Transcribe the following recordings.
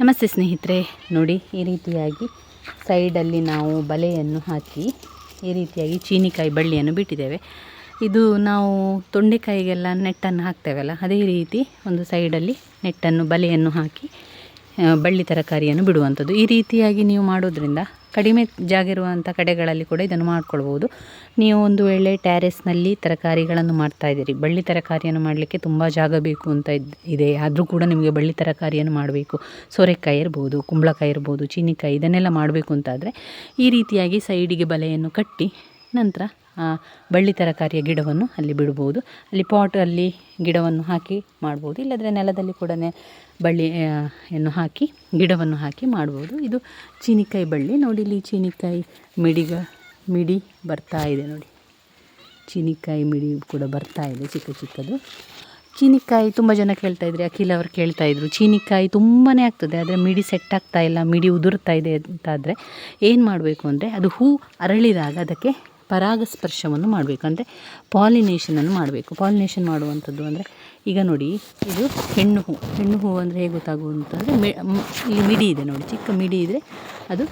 ನಮಸ್ತೆ ಸ್ನೇಹಿತರೆ. ನೋಡಿ, ಈ ರೀತಿಯಾಗಿ ಸೈಡಲ್ಲಿ ನಾವು ಬಲೆಯನ್ನು ಹಾಕಿ, ಈ ರೀತಿಯಾಗಿ ಚೀನಿಕಾಯಿ ಬಳ್ಳಿಯನ್ನು ಬಿಟ್ಟಿದ್ದೇವೆ. ಇದು ನಾವು ತೊಂಡೆಕಾಯಿಗೆಲ್ಲ ನೆಟ್ಟನ್ನು ಹಾಕ್ತೇವಲ್ಲ, ಅದೇ ರೀತಿ ಒಂದು ಸೈಡಲ್ಲಿ ನೆಟ್ಟನ್ನು ಬಲೆಯನ್ನು ಹಾಕಿ ಬಳ್ಳಿ ತರಕಾರಿಯನ್ನು ಬಿಡುವಂಥದ್ದು. ಈ ರೀತಿಯಾಗಿ ನೀವು ಮಾಡೋದ್ರಿಂದ ಕಡಿಮೆ ಜಾಗ ಇರುವಂಥ ಕಡೆಗಳಲ್ಲಿ ಕೂಡ ಇದನ್ನು ಮಾಡ್ಕೊಳ್ಬೋದು ನೀವು ಒಂದು ವೇಳೆ ಟ್ಯಾರೆಸ್ನಲ್ಲಿ ತರಕಾರಿಗಳನ್ನು ಮಾಡ್ತಾ ಇದ್ದೀರಿ. ಬಳ್ಳಿ ತರಕಾರಿಯನ್ನು ಮಾಡಲಿಕ್ಕೆ ತುಂಬ ಜಾಗ ಬೇಕು ಅಂತ ಇದ್- ಆದರೂ ಕೂಡ ನಿಮಗೆ ಬಳ್ಳಿ ತರಕಾರಿಯನ್ನು ಮಾಡಬೇಕು. ಸೋರೆಕಾಯಿ ಇರ್ಬೋದು, ಕುಂಬಳಕಾಯಿ ಇರ್ಬೋದು, ಚೀನಿಕಾಯಿ ಇದನ್ನೆಲ್ಲ ಮಾಡಬೇಕು ಅಂತಾದರೆ ಈ ರೀತಿಯಾಗಿ ಸೈಡಿಗೆ ಬಲೆಯನ್ನು ಕಟ್ಟಿ ನಂತರ ಬಳ್ಳಿ ತರಕಾರಿಯ ಗಿಡವನ್ನು ಅಲ್ಲಿ ಬಿಡ್ಬೋದು. ಅಲ್ಲಿ ಪಾಟಲ್ಲಿ ಗಿಡವನ್ನು ಹಾಕಿ ಮಾಡ್ಬೋದು. ಇಲ್ಲದ್ರೆ ನೆಲದಲ್ಲಿ ಕೂಡ ಬಳ್ಳಿ ಯನ್ನು ಹಾಕಿ, ಗಿಡವನ್ನು ಹಾಕಿ ಮಾಡ್ಬೋದು. ಇದು ಚೀನಿಕಾಯಿ ಬಳ್ಳಿ. ನೋಡಿ, ಇಲ್ಲಿ ಚೀನಿಕಾಯಿ ಮಿಡಿಗ, ಮಿಡಿ ಬರ್ತಾ ಇದೆ ನೋಡಿ. ಚೀನಿಕಾಯಿ ಮಿಡಿ ಕೂಡ ಬರ್ತಾ ಇದೆ ಚಿಕ್ಕ ಚಿಕ್ಕದು. ಚೀನಿಕಾಯಿ ತುಂಬ ಜನ ಕೇಳ್ತಾ ಇದ್ರು, ಅಖಿಲ್ ಅವರು ಕೇಳ್ತಾ ಇದ್ರು, ಚೀನಿಕಾಯಿ ತುಂಬಾ ಆಗ್ತದೆ, ಆದರೆ ಮಿಡಿ ಸೆಟ್ ಆಗ್ತಾ ಇಲ್ಲ, ಮಿಡಿ ಉದುರ್ತಾ ಇದೆ ಅಂತಾದರೆ ಏನು ಮಾಡಬೇಕು ಅಂದರೆ ಅದು ಹೂ ಅರಳಿದಾಗ ಅದಕ್ಕೆ ಪರಾಗಸ್ಪರ್ಶವನ್ನು ಮಾಡಬೇಕು. ಅಂದರೆ ಪಾಲಿನೇಷನನ್ನು ಮಾಡಬೇಕು. ಪಾಲಿನೇಷನ್ ಮಾಡುವಂಥದ್ದು ಅಂದರೆ ಈಗ ನೋಡಿ, ಇದು ಹೆಣ್ಣು ಹೂ. ಹೆಣ್ಣು ಹೂ ಅಂದರೆ ಹೇಗೆ ಗೊತ್ತಾಗುವಂತಂದರೆ ಮಿ ಇಲ್ಲಿ ಮಿಡಿ ಇದೆ ನೋಡಿ. ಚಿಕ್ಕ ಮಿಡಿ ಇದ್ದರೆ ಅದು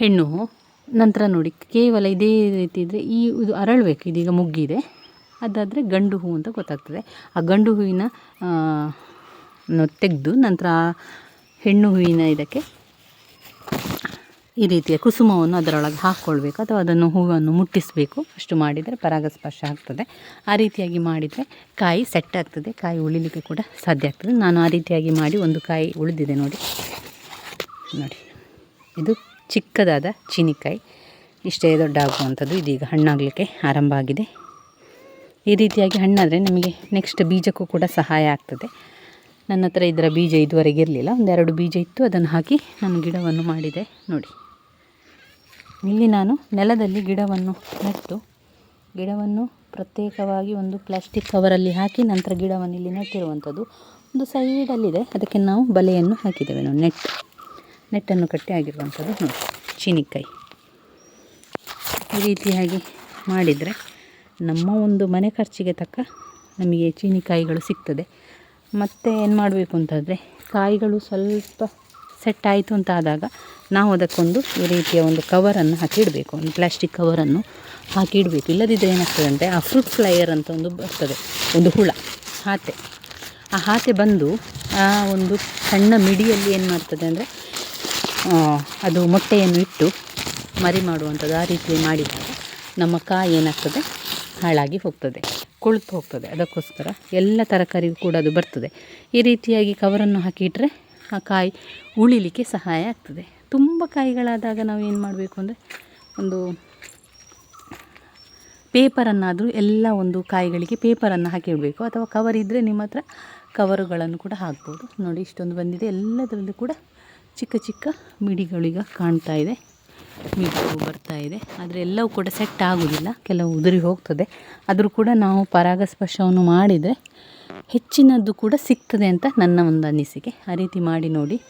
ಹೆಣ್ಣು ಹೂ. ನಂತರ ನೋಡಿ, ಕೇವಲ ಇದೇ ರೀತಿ ಇದ್ದರೆ ಈ ಇದು ಅರಳಬೇಕು. ಇದೀಗ ಮುಗ್ಗಿದೆ. ಅದಾದರೆ ಗಂಡು ಹೂ ಅಂತ ಗೊತ್ತಾಗ್ತದೆ. ಆ ಗಂಡು ಹೂವಿನ ತೆಗೆದು ನಂತರ ಹೆಣ್ಣು ಹೂವಿನ ಇದಕ್ಕೆ ಈ ರೀತಿಯ ಕುಸುಮವನ್ನು ಅದರೊಳಗೆ ಹಾಕ್ಕೊಳ್ಬೇಕು ಅಥವಾ ಅದನ್ನು ಹೂವನ್ನು ಮುಟ್ಟಿಸಬೇಕು. ಅಷ್ಟು ಮಾಡಿದರೆ ಪರಾಗಸ್ಪರ್ಶ ಆಗ್ತದೆ. ಆ ರೀತಿಯಾಗಿ ಮಾಡಿದರೆ ಕಾಯಿ ಸೆಟ್ ಆಗ್ತದೆ. ಕಾಯಿ ಉಳಿಲಿಕ್ಕೆ ಕೂಡ ಸಾಧ್ಯ ಆಗ್ತದೆ. ನಾನು ಆ ರೀತಿಯಾಗಿ ಮಾಡಿ ಒಂದು ಕಾಯಿ ಉಳಿದಿದೆ ನೋಡಿ. ನೋಡಿ. ಇದು ಚಿಕ್ಕದಾದ ಚೀನಿಕಾಯಿ. ಇಷ್ಟೇ ದೊಡ್ಡ ಆಗುವಂಥದ್ದು ಇದೀಗ ಹಣ್ಣಾಗಲಿಕ್ಕೆ ಆರಂಭ ಆಗಿದೆ. ಈ ರೀತಿಯಾಗಿ ಹಣ್ಣಾದರೆ ನಮಗೆ ನೆಕ್ಸ್ಟ್ ಬೀಜಕ್ಕೂ ಕೂಡ ಸಹಾಯ ಆಗ್ತದೆ. ನನ್ನ ಹತ್ರ ಇದರ ಬೀಜ ಇದುವರೆಗೆ ಇರಲಿಲ್ಲ. ಒಂದೆರಡು ಬೀಜ ಇತ್ತು. ಅದನ್ನು ಹಾಕಿ ನಾನು ಗಿಡವನ್ನು ಮಾಡಿದೆ. ನೋಡಿ. ಇಲ್ಲಿ ನಾನು ನೆಲದಲ್ಲಿ ಗಿಡವನ್ನು ನೆಟ್ಟು, ಗಿಡವನ್ನು ಪ್ರತ್ಯೇಕವಾಗಿ ಒಂದು ಪ್ಲಾಸ್ಟಿಕ್ ಕವರಲ್ಲಿ ಹಾಕಿ ನಂತರ ಗಿಡವನ್ನು ಇಲ್ಲಿ ನೆಟ್ಟಿರುವಂಥದ್ದು. ಒಂದು ಸೈಡಲ್ಲಿದೆ ಅದಕ್ಕೆ ನಾವು ಬಲೆಯನ್ನು ಹಾಕಿದ್ದೇವೆ. ನಾವು ನೆಟ್, ನೆಟ್ಟನ್ನು ಕಟ್ಟಿ ಆಗಿರುವಂಥದ್ದು ನೋಡಿ, ಚೀನಿಕಾಯಿ. ಈ ರೀತಿಯಾಗಿ ಮಾಡಿದರೆ ನಮ್ಮ ಒಂದು ಮನೆ ಖರ್ಚಿಗೆ ತಕ್ಕ ನಮಗೆ ಚೀನಿಕಾಯಿಗಳು ಸಿಗ್ತದೆ. ಮತ್ತು ಏನು ಮಾಡಬೇಕು ಅಂತಂದರೆ ಕಾಯಿಗಳು ಸ್ವಲ್ಪ ಸೆಟ್ ಆಯಿತು ಅಂತ ಆದಾಗ ನಾವು ಅದಕ್ಕೊಂದು ಈ ರೀತಿಯ ಒಂದು ಕವರನ್ನು ಹಾಕಿಡಬೇಕು. ಒಂದು ಪ್ಲಾಸ್ಟಿಕ್ ಕವರನ್ನು ಹಾಕಿಡಬೇಕು. ಇಲ್ಲದಿದ್ದರೆ ಏನಾಗ್ತದೆ ಅಂದರೆ ಆ ಫ್ರೂಟ್ ಫ್ಲೈಯರ್ ಅಂತ ಒಂದು ಬರ್ತದೆ. ಒಂದು ಹುಳ, ಹಾತೆ. ಆ ಹಾತೆ ಬಂದು ಆ ಒಂದು ಸಣ್ಣ ಮಿಡಿಯಲ್ಲಿ ಏನು ಮಾಡ್ತದೆ ಅಂದರೆ ಅದು ಮೊಟ್ಟೆಯನ್ನು ಇಟ್ಟು ಮರಿ ಮಾಡುವಂಥದ್ದು ಆ ರೀತಿ ಮಾಡಿದಾಗ ನಮ್ಮ ಕಾಯಿ ಏನಾಗ್ತದೆ? ಹಾಳಾಗಿ ಹೋಗ್ತದೆ, ಕೊಳ್ತು ಹೋಗ್ತದೆ. ಅದಕ್ಕೋಸ್ಕರ ಎಲ್ಲ ತರಕಾರಿಗೂ ಕೂಡ ಅದು ಬರ್ತದೆ. ಈ ರೀತಿಯಾಗಿ ಕವರನ್ನು ಹಾಕಿಟ್ರೆ ಆ ಕಾಯಿ ಉಳಿಲಿಕ್ಕೆ ಸಹಾಯ ಆಗ್ತದೆ. ತುಂಬ ಕಾಯಿಗಳಾದಾಗ ನಾವು ಏನು ಮಾಡಬೇಕು ಅಂದರೆ ಒಂದು ಪೇಪರನ್ನಾದರೂ ಎಲ್ಲ ಒಂದು ಕಾಯಿಗಳಿಗೆ ಪೇಪರನ್ನು ಹಾಕಿಡಬೇಕು ಅಥವಾ ಕವರ್ ಇದ್ದರೆ ನಿಮ್ಮ ಹತ್ರ ಕವರುಗಳನ್ನು ಕೂಡ ಹಾಕ್ಬೋದು. ನೋಡಿ, ಇಷ್ಟೊಂದು ಬಂದಿದೆ. ಎಲ್ಲದರಲ್ಲೂ ಕೂಡ ಚಿಕ್ಕ ಚಿಕ್ಕ ಮಿಡಿಗಳೀಗ ಕಾಣ್ತಾ ಇದೆ. ಮಿಡಿಗಳು ಬರ್ತಾ ಇದೆ. ಆದರೆ ಎಲ್ಲವೂ ಕೂಡ ಸೆಟ್ ಆಗೋದಿಲ್ಲ. ಕೆಲವು ಉದುರಿ ಹೋಗ್ತದೆ. ಆದರೂ ಕೂಡ ನಾವು ಪರಾಗಸ್ಪರ್ಶವನ್ನು ಮಾಡಿದರೆ ಹೆಚ್ಚಿನದ್ದು ಕೂಡ ಸಿಗ್ತದೆ ಅಂತ ನನ್ನ ಒಂದು ಅನಿಸಿಕೆ. ಆ ರೀತಿ ಮಾಡಿ ನೋಡಿ.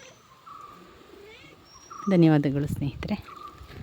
ಧನ್ಯವಾದಗಳು ಸ್ನೇಹಿತರೆ.